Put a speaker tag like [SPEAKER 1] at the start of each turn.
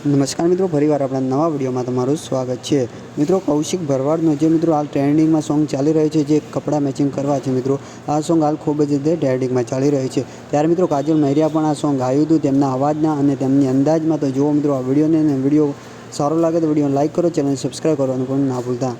[SPEAKER 1] નમસ્કાર મિત્રો, ફરીવાર આપણા નવા વિડીયોમાં તમારું સ્વાગત છે. મિત્રો, કૌશિક ભરવાડનો જે મિત્રો હાલ ટ્રેન્ડિંગમાં સોંગ ચાલી રહ્યો છે, જે કપડાં મેચિંગ કરવા છે મિત્રો, આ સોંગ હાલ ખૂબ જ રીતે ટ્રેન્ડિંગમાં ચાલી રહ્યું છે. ત્યારે મિત્રો, કાજલ મહેરિયા પણ આ સોંગ ગાયું હતું તેમના અવાજના અને તેમની અંદાજમાં. તો જુઓ મિત્રો, આ વિડીયોને વીડિયો સારો લાગે તો વીડિયો લાઇક કરો ચેનલ સબસ્ક્રાઈબ કરવાનું પણ ના ભૂલતા.